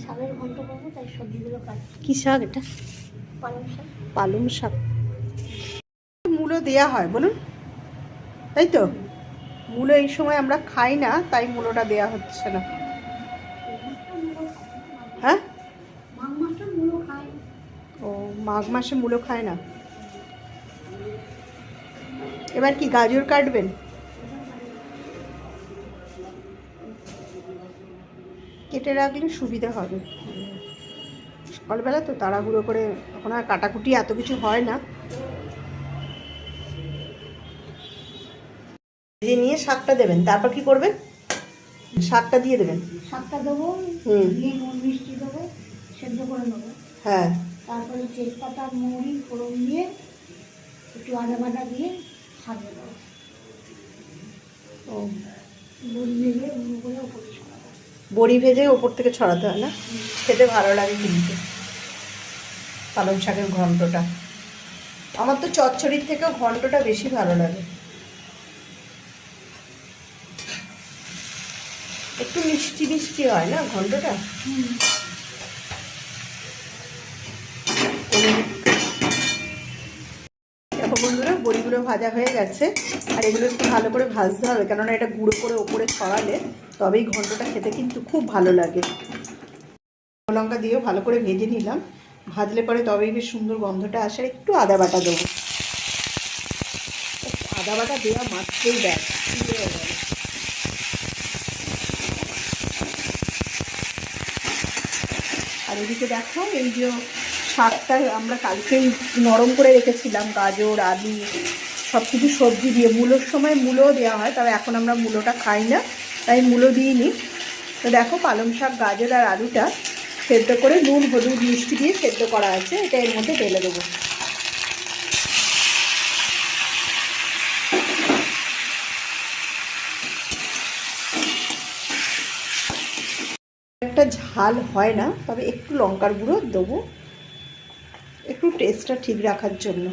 শাকের ঘন্ট করব তাই সবজিগুলো কাটছি। কি শাক এটা? পালং শাক। পালং শাক। মূলো দেয়া হয় বলুন। তাই তো? মূলো এই সময় আমরা খাই না তাই মূলোটা দেয়া হচ্ছে না। হ্যাঁ? মাঘ মাসটা খায় ও মাঘ মাসে মূলো খায় না। এবার কি গাজর কাটবেন? কেটে রাখলে সুবিধা হবে। সকালবেলা তো তাড়াহুড়ো করে এখন আর কাটাকুটি এত কিছু হয় না। ভেজে নিয়ে শাকটা দেবেন। তারপর কি করবেন? শাকটা দিয়ে দেবেন। শাকটা দেবো হুম। দিয়ে মিষ্টি দেবো সেদ্ধ করে নেব। হ্যাঁ। তারপরে তেজপাতা মুড়ি ফোড়ন দিয়ে একটু আদা বাটা দিয়ে শাক দেবো ও। ভেজে উনুন করে বড়ি ভেজে ওপর থেকে ছড়াতে হয় না। খেতে ভালো লাগে কিন্তু। পালং শাকের ঘন্টটা। আমার তো চচ্চড়ির থেকেও ঘন্টটা বেশি ভালো লাগে। একটু মিষ্টি মিষ্টি হয় না ঘন্টটা? বন্ধুরা, বড়িগুলো ভাজা হয়ে গেছে। আর এগুলো একটু ভালো করে ভাজতে হবে, কেননা এটা গুঁড়ো করে ওপরে ছড়ালে তবেই ঘন্টটা খেতে কিন্তু খুব ভালো লাগে। লঙ্কা দিয়েও ভালো করে ভেজে নিলাম। ভাজলে পরে তবেই বেশ সুন্দর গন্ধটা আসে। একটু আদা বাটা দেবো। আদা বাটা দেওয়া মাত্রই দেয় আর এদিকে দেখো, এই যে শাকটা আমরা কালকেই নরম করে রেখেছিলাম। গাজর, আলু সব কিছু সবজি দিয়ে। মূলোর সময় মূলো দেওয়া হয়, তবে এখন আমরা মূলোটা খাই না। তাই মূলো দিইনি তো দেখো পালং শাক, গাজর আর আলুটা সেদ্ধ করে নুন, হলুদ, মিষ্টি দিয়ে সেদ্ধ করা আছে। এটা এর মধ্যে ঢেলে দেবো। একটা ঝাল হয় না, তবে একটু লঙ্কার গুঁড়ো দেবো। একটু টেস্টটা ঠিক রাখার জন্য।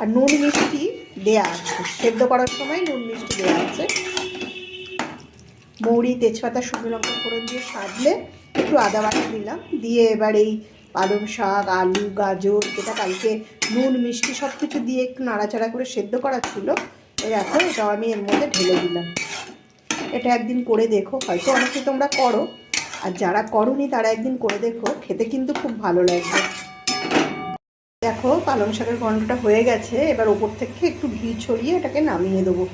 আর নুন মিষ্টি দেয়া আছে। সেদ্ধ করার সময় নুন মিষ্টি দেওয়া আছে। মৌরি, তেজপাতা শুকনো লঙ্কা ফোড়ন দিয়ে সাজলে একটু আদা বাটা দিলাম। দিয়ে এবার এই পালং শাক, আলু, গাজর, যেটা কালকে নুন, মিষ্টি সব কিছু দিয়ে একটু নাড়াচাড়া করে সেদ্ধ করা ছিল দেখো এটাও আমি এর মধ্যে ঢেলে দিলাম। এটা একদিন করে দেখো, হয়তো অনেকে তোমরা করো, আর যারা করনি তারা একদিন করে দেখো, খেতে কিন্তু খুব ভালো লাগবে। দেখো পালং শাকের ঘন্টটা হয়ে গেছে, এবার ওপর থেকে একটু ঘি ছড়িয়ে এটাকে নামিয়ে দেবো।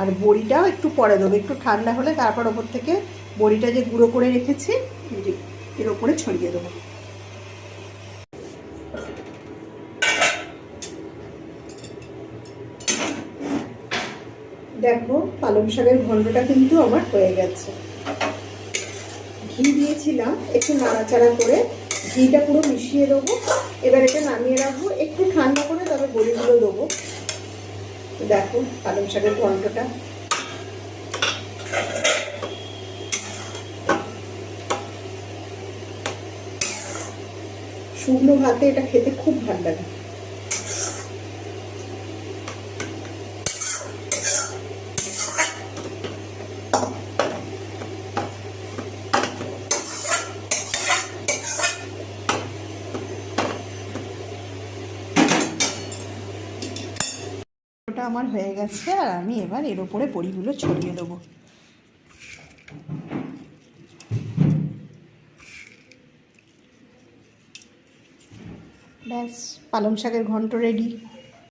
আর বড়িটাও একটু পরে দেবো, একটু ঠান্ডা হলে তারপর ওপর থেকে বড়িটা যে গুঁড়ো করে রেখেছি এর ওপরে ছড়িয়ে দেবো। দেখো, পালং শাকের ঘন্টটা কিন্তু আমার হয়ে গেছে। ঘি দিয়েছিলাম, একটু নাড়াচাড়া করে ঘিটা পুরো মিশিয়ে দেবো। এবার এটা নামিয়ে রাখব, একটু ঠান্ডা করে তবে বড়িগুলো দেবো। দেখো পালং শাকের ঘন্টটা শুকনো ভাতে এটা খেতে খুব ভালো লাগে। ওটা আমার হয়ে গেছে আর আমি এবার এর ওপরে বড়িগুলো ছড়িয়ে দেবো। ব্যাস, পালং শাকের ঘন্ট রেডি